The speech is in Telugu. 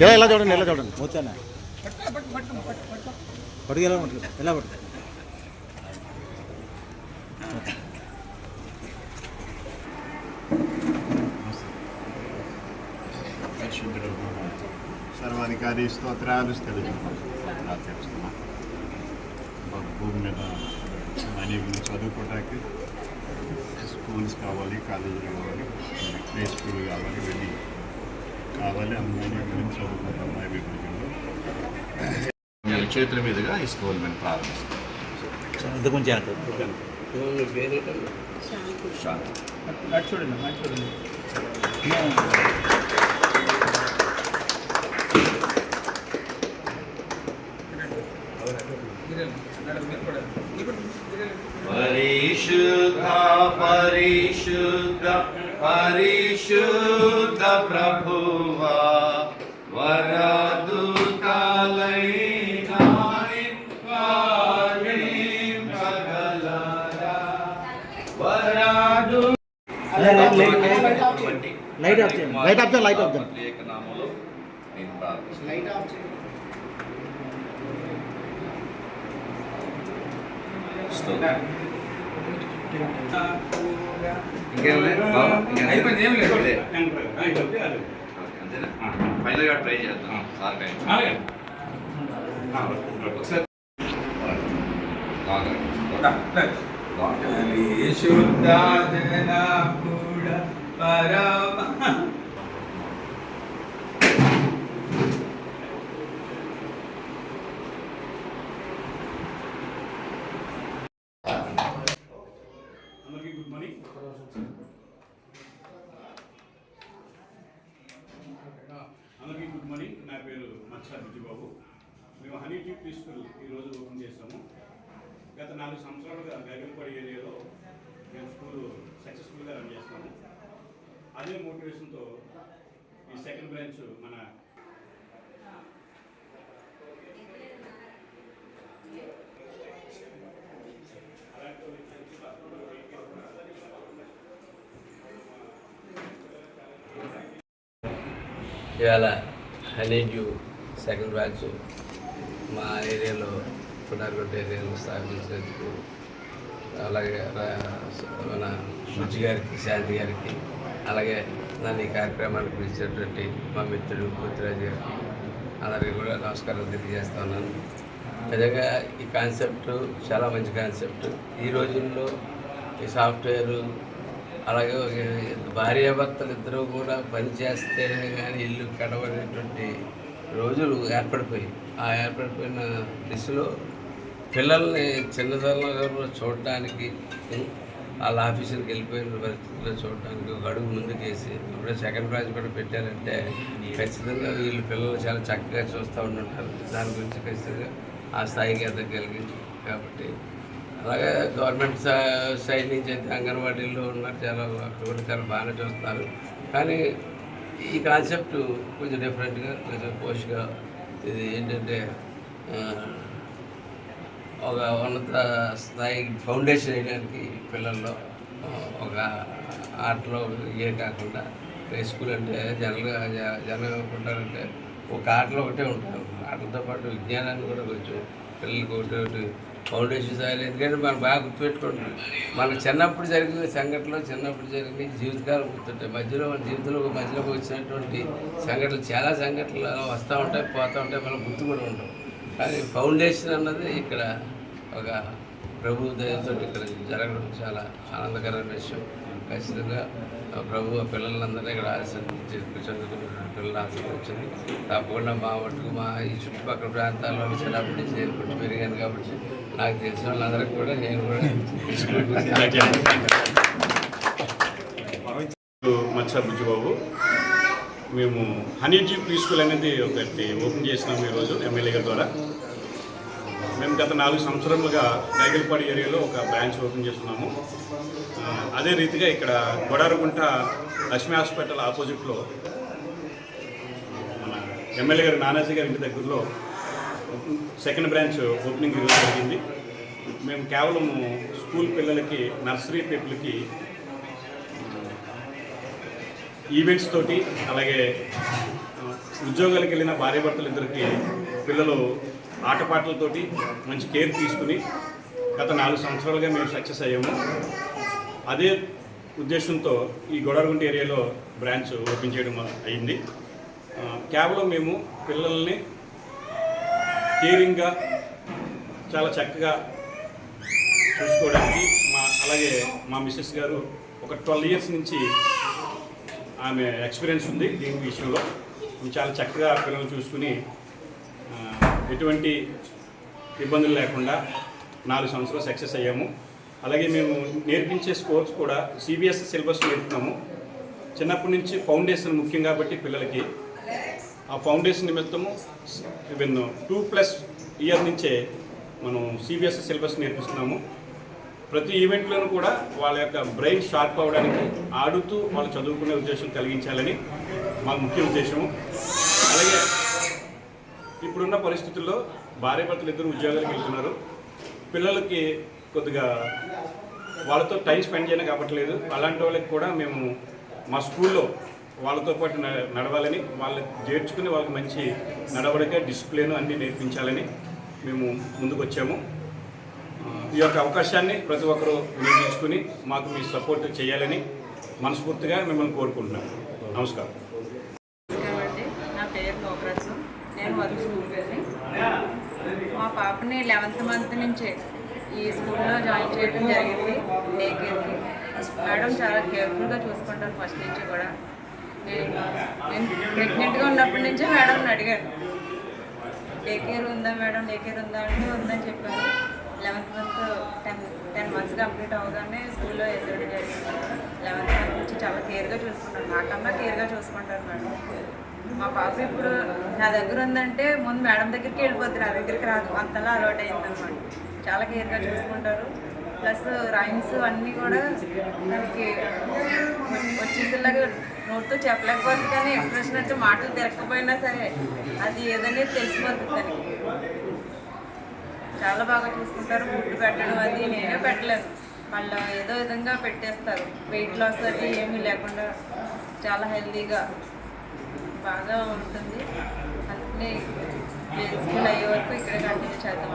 ఇలా ఇలా చూడండి ఇలా చూడండి. మూతానా పట్టుకు ఎలా పట్టుకు ఎలా పరిశుద్ధుడు సర్వాధికారి స్తోత్రాలు తెలుగు తెలుస్తున్నా భూమి మీద మనీ చదువుకోవడానికి స్కూల్స్ కావాలి కాలేజీలు కావాలి ప్లే స్కూల్ కావాలి ఇవన్నీ కావాలి అందరినీ గురించి చదువుకుంటాం అభివృద్ధిలో చేతుల మీదుగా ఈ స్కూల్ మేము ప్రారంభిస్తాం. ఇంతకు ముందు వెనక పరిశుద్ధ పరిశుద్ధ పరిశుద్ధ ప్రభువా వరదుతలైనా వరాదు లైట్ ఆఫ్ చేయండి. లైట్ ఆఫ్ చేయండి లైట్ ఆఫ్ చేయండి నేను లేదు? బాబు, ఇంకేం లేదు? అయిపోయింది, ఏం లేదు. లేదు. ఓకే, అంతేనా? ఫైనల్గా ట్రై చేద్దాం. సార్ ఒకసారి. పరిశుద్ధ జన కూడా పరమ అందరికీ గుడ్ మార్నింగ్ అందరికీ గుడ్ మార్నింగ్ నా పేరు మత్సా బుజ్జిబాబు మేము హనీ టీ ప్రీస్కూల్ ఈరోజు ఓపెన్ చేస్తాము గత నాలుగు సంవత్సరాలుగా గగన్పడి ఏరియాలో మేము స్కూల్ సక్సెస్ఫుల్గా రన్ చేస్తాము అదే మోటివేషన్తో ఈ సెకండ్ బ్రాంచ్ మన ఇవాళ హనీడ్యూ సెకండ్ బ్రాంచ్ మా ఏరియాలో పునర్గుంట ఏరియాలో స్థాపించినందుకు అలాగే మన బుజ్జి గారికి శాంతి గారికి అలాగే నన్ను ఈ కార్యక్రమానికి పిలిచినటువంటి మా మిత్రుడు పృథ్వీరాజ్ గారికి అందరికీ కూడా నమస్కారం తెలియజేస్తా ఉన్నాను. నిజంగా ఈ కాన్సెప్ట్ చాలా మంచి కాన్సెప్ట్. ఈ రోజుల్లో ఈ సాఫ్ట్వేరు అలాగే భార్యాభర్తలు ఇద్దరు కూడా పని చేస్తేనే కానీ ఇల్లు కడవనేటువంటి రోజులు ఏర్పడిపోయి ఆ ఏర్పడిపోయిన దిశలో పిల్లల్ని చిన్నతనంలో చూడడానికి వాళ్ళ ఆఫీసులకు వెళ్ళిపోయిన పరిస్థితుల్లో చూడడానికి ఒక అడుగు ముందుకేసి అప్పుడే సెకండ్ బ్రాంచ్ కూడా పెట్టారంటే ఖచ్చితంగా వీళ్ళు పిల్లలు చాలా చక్కగా చూస్తూ ఉంటుంటారు దాని గురించి ఖచ్చితంగా ఆ స్థాయికి ఎదగలిగింది కాబట్టి అలాగే గవర్నమెంట్ సై- సైడ్ నుంచి అయితే అంగన్వాడీలో ఉన్నారు చాలా అక్కడ కూడా చాలా బాగానే చూస్తున్నారు కానీ ఈ కాన్సెప్ట్ కొంచెం డిఫరెంట్గా కొంచెం పోష్గా ఇది ఏంటంటే ఒక ఉన్నత స్థాయి ఫౌండేషన్ వేయడానికి పిల్లల్లో ఒక ఆటలో ఏ కాకుండా ప్లే స్కూల్ అంటే జనరల్గా జ- జనం ఏమనుకుంటారంటే ఒక ఆటలో ఒకటే ఉంటారు ఆటలతో పాటు విజ్ఞానాన్ని కూడా కొంచెం పిల్లలకి ఒకటి ఒకటి ఫౌండేషన్ స్థాయిలో. ఎందుకంటే మనం బాగా గుర్తుపెట్టుకోండి మన చిన్నప్పుడు జరిగిన సంఘటనలు చిన్నప్పుడు జరిగిన జీవితకాలం గుర్తుంటాయి మధ్యలో మన జీవితంలో ఒక మధ్యలోకి వచ్చినటువంటి సంఘటనలు చాలా సంఘటనలు వస్తూ ఉంటాయి పోతూ ఉంటాయి మనం గుర్తు కూడా ఉంటాం కానీ ఫౌండేషన్ అన్నది ఇక్కడ ఒక ప్రభు దయతో ఇక్కడ జరగడం చాలా ఆనందకరమైన విషయం. ఖచ్చితంగా ప్రభు ఆ పిల్లలందరినీ ఇక్కడ ఆశీర్వదించి చదువుకున్న పిల్లలు ఆశీర్వదించింది తప్పకుండా మా మటుకు మా ఈ చుట్టుపక్కల ప్రాంతాల్లో చిన్నప్పటి నుంచి నేను పుట్టి పెరిగాను కాబట్టి నాకు తెలిసిన వాళ్ళందరికీ కూడా నేను కూడా మత్స బుజ్జిబాబు. మేము హనీ జీ ప్రీ స్కూల్ అనేది ఒకటి ఓపెన్ చేసినాము ఈరోజు ఎమ్మెల్యే గారి ద్వారా. మేము గత నాలుగు సంవత్సరాలుగా గైగల్పాడి ఏరియాలో ఒక బ్రాంచ్ ఓపెన్ చేస్తున్నాము. అదే రీతిగా ఇక్కడ గొడారగుంట లక్ష్మీ హాస్పిటల్ ఆపోజిట్లో మన ఎమ్మెల్యే గారి నానాజీ గారి ఇంటి దగ్గరలో సెకండ్ బ్రాంచ్ ఓపెనింగ్ ఈరోజు జరిగింది. మేము కేవలం స్కూల్ పిల్లలకి నర్సరీ పీపుల్కి ఈవెంట్స్ తోటి అలాగే ఉద్యోగాలకు వెళ్ళిన భార్యాభర్తలు ఇద్దరికి పిల్లలు ఆటపాటలతోటి మంచి కేర్ తీసుకుని గత నాలుగు సంవత్సరాలుగా మేము సక్సెస్ అయ్యాము. అదే ఉద్దేశంతో ఈ గొడవగుంట ఏరియాలో బ్రాంచ్ ఓపెన్ చేయడం అయింది కేవలం మేము పిల్లల్ని కేరింగ్గా చాలా చక్కగా చూసుకోవడానికి మా అలాగే మా మిస్సెస్ గారు ఒక ట్వెల్వ్ ఇయర్స్ నుంచి ఆమె ఎక్స్పీరియన్స్ ఉంది దీని విషయంలో. చాలా చక్కగా పిల్లలు చూసుకుని ఎటువంటి ఇబ్బందులు లేకుండా నాలుగు సంవత్సరాలు సక్సెస్ అయ్యాము. అలాగే మేము నేర్పించే స్కోర్స్ కూడా సిబిఎస్ సిలబస్ నేర్పుతున్నాము చిన్నప్పటి నుంచి ఫౌండేషన్ ముఖ్యం కాబట్టి పిల్లలకి ఆ ఫౌండేషన్ నిమిత్తము విన్ టూ ప్లస్ ఇయర్ నుంచే మనం సిబిఎస్ సిలబస్ నేర్పిస్తున్నాము. ప్రతి ఈవెంట్లోనూ కూడా వాళ్ళ యొక్క బ్రెయిన్ షార్ప్ అవ్వడానికి ఆడుతూ వాళ్ళు చదువుకునే ఉద్దేశం కలిగించాలని మా ముఖ్య ఉద్దేశము. అలాగే ఇప్పుడున్న పరిస్థితుల్లో భార్యాభర్తలు ఇద్దరు ఉద్యోగాలకు వెళ్తున్నారు. పిల్లలకి కొద్దిగా వాళ్ళతో టైం స్పెండ్ చేయడం కావట్లేదు. అలాంటి వాళ్ళకి కూడా మేము మా స్కూల్లో వాళ్ళతో పాటు న- నడవాలని వాళ్ళని చేర్చుకుని వాళ్ళకి మంచి నడవడిక డిసిప్లిన్ అన్నీ నేర్పించాలని మేము ముందుకు వచ్చాము ఈ యొక్క అవకాశాన్ని ప్రతి ఒక్కరూ వినియోగించుకుని మాకు మీ సపోర్ట్ చేయాలని మనస్ఫూర్తిగా మిమ్మల్ని కోరుకుంటున్నాను నమస్కారం. నమస్కారం అండి నా పేరు లోకరత్నం నేను మొదటి మా పాపని లెవెంత్ మంత్ నుంచే ఈ స్కూల్లో జాయిన్ చేయడం జరిగింది డే కేర్కి మేడం చాలా కేర్ఫుల్గా చూసుకుంటారు ఫస్ట్ నుంచి కూడా. నేను ప్రెగ్నెంట్గా ఉన్నప్పటి నుంచే మేడంని అడిగాను. డే కేర్ ఉందా మేడం? డే కేర్ ఉందా? అంటే ఉందని చెప్పారు eleventh month ten ten months complete అవగానే స్కూల్లో వేసేయడం జరిగింది లెవెన్త్ మంత్ నుంచి చాలా కేర్గా చూసుకుంటారు. నాకన్నా కేర్గా చూసుకుంటారు మేడం. మా పాప ఇప్పుడు నా దగ్గర ఉందంటే ముందు మేడం దగ్గరికి వెళ్ళిపోద్ది. నా దగ్గరికి రాదు. అంతలా అలవాటు అయిందనమాట. చాలా కేర్గా చూసుకుంటారు. ప్లస్ రైమ్స్ అన్నీ కూడా మనకి వచ్చేసేలాగా నోట్తో చెప్పలేకపోతుంది కానీ ఎక్స్ప్రెషన్ అంటే మాటలు తిరగకపోయినా సరే అది ఏదనేది తెలిసిపోతుంది దానికి చాలా బాగా చూసుకుంటారు ఫుడ్ పెట్టడం అది నేనే పెట్టలేను మళ్ళీ ఏదో విధంగా పెట్టేస్తారు. వెయిట్ లాస్ అది ఏమీ లేకుండా చాలా హెల్తీగా బాగా ఉంటుంది. అందుకనే స్కూల్ అయ్యే వరకు ఇక్కడ కంటిన్యూ చేద్దాం.